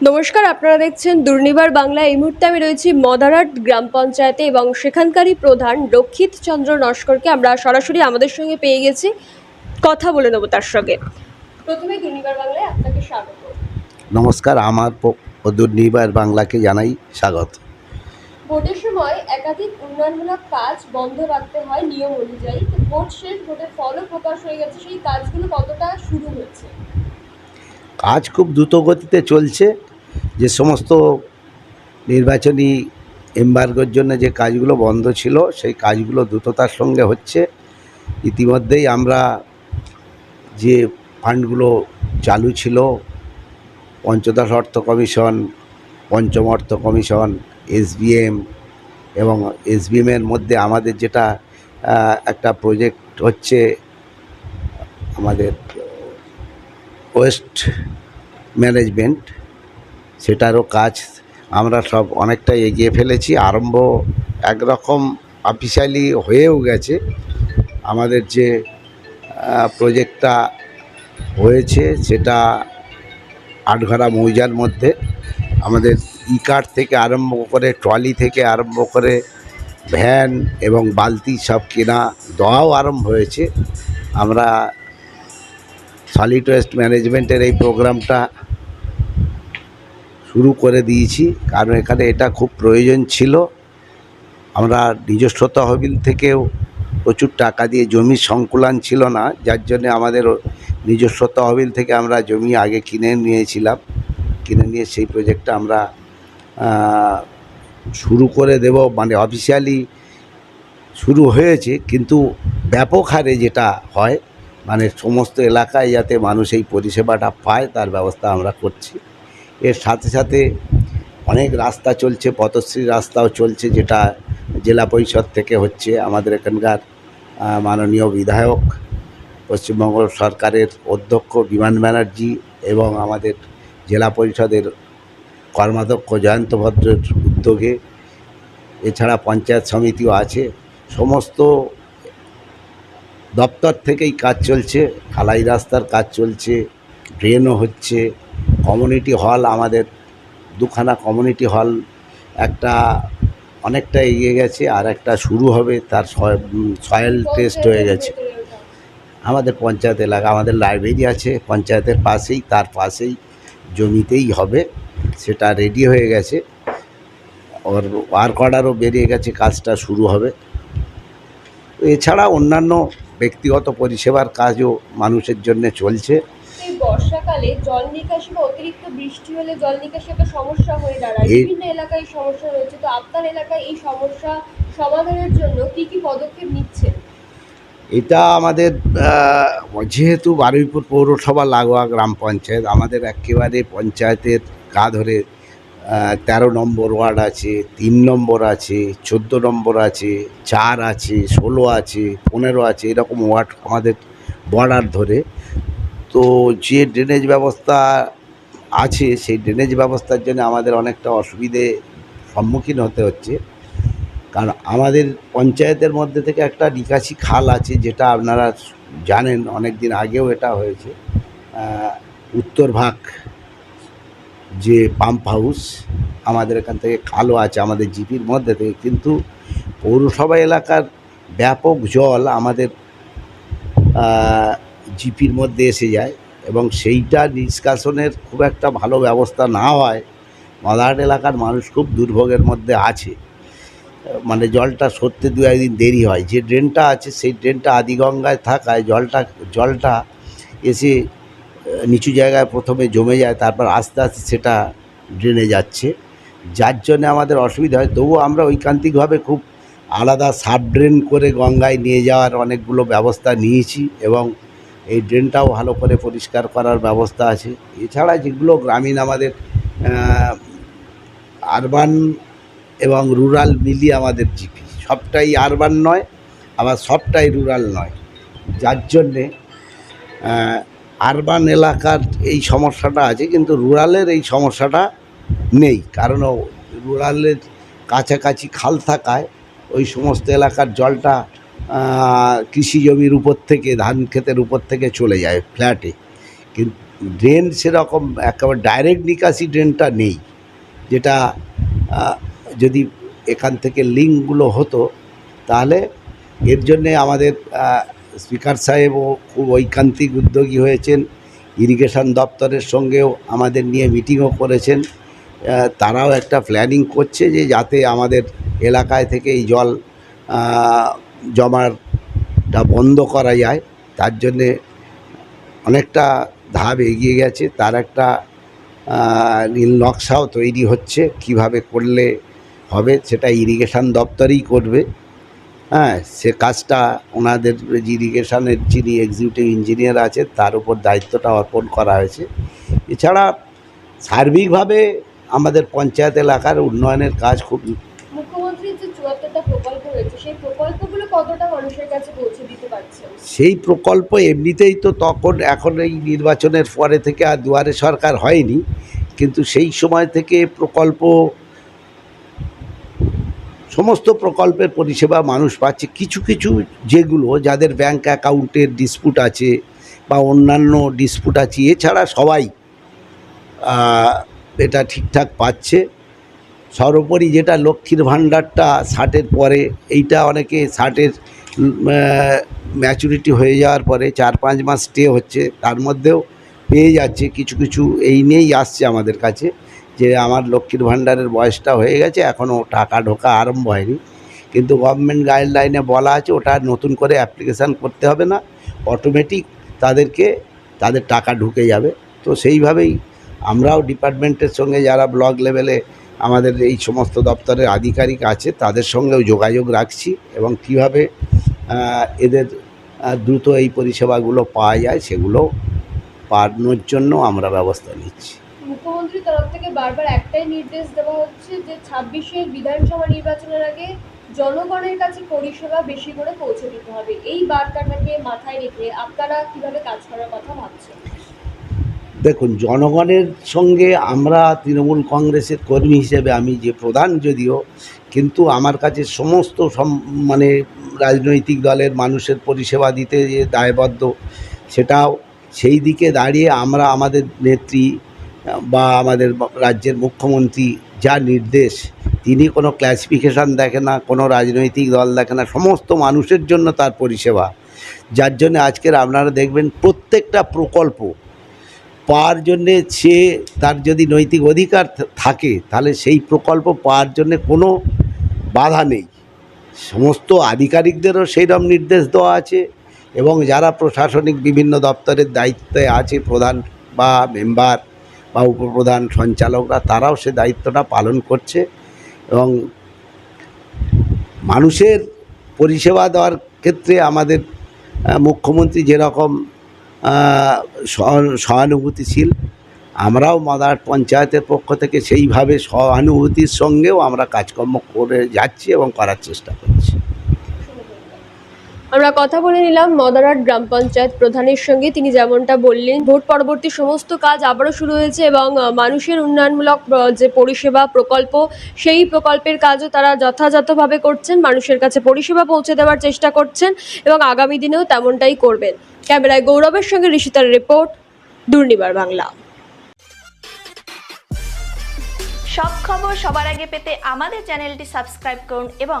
নমস্কার আপনারা দেখছেন দুর্নিবার বাংলা। এই মুহূর্তে আমি রয়েছি মদারাট গ্রাম পঞ্চায়েতে এবং সেখানকারই প্রধান রক্ষিত চন্দ্র নস্করকে আমরা সরাসরি আমাদের সঙ্গে পেয়ে গেছি। কথা বলে নেব তার সঙ্গে। প্রথমে দুর্নিবার বাংলায় আপনাকে স্বাগত। নমস্কার আমার দুর্নিবার বাংলাকে জানাই স্বাগত। ভোটের সময় একাধিক উন্নয়নমূলক কাজ বন্ধ রাখতে হয় নিয়ম অনুযায়ী। তো ভোট শেষ ভোটের ফলও প্রকাশ হয়ে গেছে। সেই কাজগুলো কতটা শুরু হয়েছে? কাজ খুব দ্রুত গতিতে চলছে, যে সমস্ত নির্বাচনী এম্বার্গোর জন্য যে কাজগুলো বন্ধ ছিল, সেই কাজগুলো দ্রুততার সঙ্গে হচ্ছে। ইতিমধ্যেই আমরা যে ফান্ডগুলো চালু ছিল, পঞ্চদশ অর্থ কমিশন, পঞ্চম অর্থ কমিশন, এসবিএম এবং এসবিএমের মধ্যে আমাদের যেটা একটা প্রজেক্ট হচ্ছে আমাদের ওয়েস্ট ম্যানেজমেন্ট, সেটারও কাজ আমরা সব অনেকটাই এগিয়ে ফেলেছি। আরম্ভ একরকম অফিসিয়ালি হয়েও গেছে। আমাদের যে প্রজেক্টটা হয়েছে সেটা আটঘরা মৌজার মধ্যে। আমাদের ই কার্ড থেকে আরম্ভ করে, ট্রলি থেকে আরম্ভ করে, ভ্যান এবং বালতি সব কেনা দেওয়াও আরম্ভ হয়েছে। আমরা সলিড ওয়েস্ট ম্যানেজমেন্টের এই প্রোগ্রামটা শুরু করে দিয়েছি। কারণ এখানে এটা খুব প্রয়োজন ছিল। আমরা নিজস্ব তহবিল থেকেও প্রচুর টাকা দিয়ে জমির সংকুলান ছিল না, যার জন্য আমাদের নিজস্ব তহবিল থেকে আমরা জমি আগে কিনে নিয়েছিলাম। কিনে নিয়ে সেই প্রজেক্টটা আমরা শুরু করে দেব। মানে অফিসিয়ালি শুরু হয়েছে, কিন্তু ব্যাপক হারে যেটা হয় মানে সমস্ত এলাকায় যাতে মানুষ এই পরিষেবাটা পায়, তার ব্যবস্থা আমরা করছি। এর সাথে সাথে অনেক রাস্তা চলছে, পথশ্রী রাস্তাও চলছে, যেটা জেলা পরিষদ থেকে হচ্ছে আমাদের এখানকার মাননীয় বিধায়ক, পশ্চিমবঙ্গ সরকারের অধ্যক্ষ বিমান ব্যানার্জি এবং আমাদের জেলা পরিষদের কর্মাধ্যক্ষ জয়ন্ত ভদ্রের উদ্যোগে এছাড়া পঞ্চায়েত সমিতিও আছে। সমস্ত দপ্তর থেকেই কাজ চলছে ঢালাই রাস্তার কাজ চলছে ড্রেনও হচ্ছে কমিউনিটি হল আমাদের দুখানা কমিউনিটি হল একটা অনেকটা এগিয়ে গেছে আর একটা শুরু হবে তার সয়েল টেস্ট হয়ে গেছে। আমাদের পঞ্চায়েত এলাকা আমাদের লাইব্রেরি আছে পঞ্চায়েতের পাশেই তার পাশেই জমিতেই হবে সেটা রেডি হয়ে গেছে। ওর ওয়ার্ক অর্ডারও বেরিয়ে গেছে কাজটা শুরু হবে। এছাড়া অন্যান্য ব্যক্তিগত পরিষেবার কাজও মানুষের জন্য চলছে। বর্ষাকালে জল নিকাশি বা অতিরিক্ত বৃষ্টি হলে জল নিকাশি একটা সমস্যা হয়ে দাঁড়ায়। বিভিন্ন এলাকায় সমস্যা রয়েছে। তো আপনার এলাকায় এই সমস্যা সমাধানের জন্য কি কি পদক্ষেপ নিচ্ছেন? এটা আমাদের যেহেতু বারুইপুর পৌরসভা লাগোয়া গ্রাম পঞ্চায়েত আমাদের একেবারে পঞ্চায়েতের গা ধরে তেরো নম্বর ওয়ার্ড আছে, তিন নম্বর আছে, চোদ্দ নম্বর আছে, চার আছে, ষোলো আছে, পনেরো আছে, এরকম ওয়ার্ড আমাদের বর্ডার ধরে। তো যে ড্রেনেজ ব্যবস্থা আছে, সেই ড্রেনেজ ব্যবস্থার জন্য আমাদের অনেকটা অসুবিধে সম্মুখীন হতে হচ্ছে। কারণ আমাদের পঞ্চায়েতের মধ্যে থেকে একটা নিকাশি খাল আছে, যেটা আপনারা জানেন অনেক দিন আগেও এটা হয়েছে। উত্তর ভাগ যে পাম্প হাউস আমাদের এখান থেকে কালো আছে আমাদের জিপির মধ্যে থেকে, কিন্তু পৌরসভা এলাকার ব্যাপক জল আমাদের জিপির মধ্যে এসে যায় এবং সেইটা নিষ্কাশনের খুব একটা ভালো ব্যবস্থা না হয়। মাদাহাট এলাকার মানুষ খুব দুর্ভোগের মধ্যে আছে। মানে জলটা সরতে দু একদিন দেরি হয়। যে ড্রেনটা আছে সেই ড্রেনটা আদিগঙ্গায় থাকায় জলটা জলটা এসে নিচু জায়গায় প্রথমে জমে যায়, তারপর আস্তে আস্তে সেটা ড্রেনে যাচ্ছে। যার জন্য আমাদের অসুবিধা হয়। তবুও আমরা ঐকান্তিকভাবে খুব আলাদা সাব ড্রেন করে গঙ্গায় নিয়ে যাওয়ার অনেকগুলো ব্যবস্থা নিয়েছি এবং এই ড্রেনটাও ভালো করে পরিষ্কার করার ব্যবস্থা আছে। এছাড়া যেগুলো গ্রামীণ আমাদের আরবান এবং রুরাল মিলিয়ে আমাদের জিপি। সবটাই আরবান নয়, আবার সবটাই রুরাল নয়। যার জন্যে আরবান এলাকার এই সমস্যাটা আছে, কিন্তু রুরালের এই সমস্যাটা নেই। কারণ রুরালের কাছাকাছি খাল থাকায় ওই সমস্ত এলাকার জলটা কৃষি জমির উপর থেকে, ধান ক্ষেতের উপর থেকে চলে যায় ফ্ল্যাটে কিন্তু ড্রেন সেরকম একেবারে ডাইরেক্ট নিকাশি ড্রেনটা নেই। যেটা যদি এখান থেকে লিঙ্কগুলো হতো, তাহলে এর জন্যে আমাদের স্পিকার সাহেবও খুব ঐকান্তিক উদ্যোগী হয়েছেন। ইরিগেশন দপ্তরের সঙ্গেও আমাদের নিয়ে মিটিংও করেছেন। তারাও একটা প্ল্যানিং করছে যে যাতে আমাদের এলাকায় থেকে এই জল জমারটা বন্ধ করা যায়। তার জন্যে অনেকটা ধাপ এগিয়ে গেছে। তার একটা নীল নকশাও তৈরি হচ্ছে। কীভাবে করলে হবে সেটা ইরিগেশন দপ্তরই করবে। হ্যাঁ সে কাজটা ওনাদের ইরিগেশনের যিনি এক্সিকিউটিভ ইঞ্জিনিয়ার আছে তার উপর দায়িত্বটা অর্পণ করা হয়েছে। এছাড়া সার্বিকভাবে আমাদের পঞ্চায়েত এলাকার উন্নয়নের কাজ খুব সেই প্রকল্প এমনিতেই তো তখন এখন এই নির্বাচনের পরে থেকে আর দুয়ারে সরকার হয়নি কিন্তু সেই সময় থেকে প্রকল্প সমস্ত প্রকল্পের পরিষেবা মানুষ পাচ্ছে। কিছু কিছু যেগুলো যাদের ব্যাংক অ্যাকাউন্টের ডিসপুট আছে বা অন্যান্য ডিসপুট আছে, এছাড়া সবাই এটা ঠিকঠাক পাচ্ছে। সর্বোপরি যেটা লক্ষ্মীর ভাণ্ডারটা ষাটের পরে, এইটা অনেকে ষাটের ম্যাচুরিটি হয়ে যাওয়ার পরে চার পাঁচ মাস স্টে হচ্ছে, তার মধ্যেও পেয়ে যাচ্ছে। কিছু কিছু এই নিয়েই আসছে আমাদের কাছে। যে আমার লক্ষ্মীর ভাণ্ডারের বয়সটা হয়ে গেছে, এখনও টাকা ঢোকা আরম্ভ হয়নি। কিন্তু গভর্নমেন্ট গাইডলাইনে বলা আছে, ওটা নতুন করে অ্যাপ্লিকেশান করতে হবে না। অটোমেটিক তাদেরকে, তাদের টাকা ঢুকে যাবে। তো সেইভাবেই আমরাও ডিপার্টমেন্টের সঙ্গে যারা ব্লক লেভেলে আমাদের এই সমস্ত দপ্তরের আধিকারিক আছে, তাদের সঙ্গেও যোগাযোগ রাখছি এবং কীভাবে এদের দ্রুত এই পরিষেবাগুলো পাওয়া যায়, সেগুলো পাওয়ানোর জন্য আমরা ব্যবস্থা নিচ্ছি। মুখ্যমন্ত্রীর তরফ থেকে বারবার একটাই নির্দেশ দেওয়া হচ্ছে যে ছাব্বিশের বিধানসভা নির্বাচনের আগে জনগণের কাছে পরিষেবা বেশি করে পৌঁছে দিতে হবে। এই বার্তাটাকে মাথায় রেখে আপনারা কীভাবে কাজ করার কথা ভাবছেন? দেখুন, জনগণের সঙ্গে আমরা তৃণমূল কংগ্রেসের কর্মী হিসেবে আমি যে প্রধান যদিও, কিন্তু আমার কাছে সমস্ত সম- মানে রাজনৈতিক দলের মানুষের পরিষেবা দিতে যে দায়বদ্ধ, সেটাও সেই দিকে দাঁড়িয়ে আমরা আমাদের নেত্রী বা আমাদের রাজ্যের মুখ্যমন্ত্রী যা নির্দেশ, তিনি কোনো ক্লাসিফিকেশান দেখে না, কোনো রাজনৈতিক দল দেখে না, সমস্ত মানুষের জন্য তার পরিষেবা। যার জন্য আজকের আপনারা দেখবেন প্রত্যেকটা প্রকল্প পাওয়ার জন্যে সে তার যদি নৈতিক অধিকার থাকে, তাহলে সেই প্রকল্প পাওয়ার জন্যে কোনো বাধা নেই। সমস্ত আধিকারিকদেরও সেই রকম নির্দেশ দেওয়া আছে এবং যারা প্রশাসনিক বিভিন্ন দপ্তরের দায়িত্বে আছে প্রধান বা মেম্বার বা উপপ্রধান সঞ্চালকরা তারাও সে দায়িত্বটা পালন করছে এবং মানুষের পরিষেবা দেওয়ার ক্ষেত্রে আমাদের মুখ্যমন্ত্রী যেরকম সহ- সহানুভূতিশীল, আমরাও মাদার পঞ্চায়েতের পক্ষ থেকে সেইভাবে সহানুভূতির সঙ্গেও আমরা কাজকর্ম করে যাচ্ছি এবং করার চেষ্টা করছি। আমরা কথা বলে নিলাম মদারহাট গ্রাম পঞ্চায়েত প্রধানের সঙ্গে। তিনি যেমনটা বললেন, ভোট পরবর্তী সমস্ত কাজ আবারও শুরু হয়েছে এবং মানুষের উন্নয়নমূলক যে পরিষেবা প্রকল্প, সেই প্রকল্পের কাজও তারা যথাযথভাবে করছেন। মানুষের কাছে পরিষেবা পৌঁছে দেওয়ার চেষ্টা করছেন এবং আগামী দিনেও তেমনটাই করবেন। ক্যামেরায় গৌরবের সঙ্গে ঋষিতার রিপোর্ট, দুর্নিবার বাংলা। সব খবর সবার আগে পেতে আমাদের চ্যানেলটি সাবস্ক্রাইব করুন এবং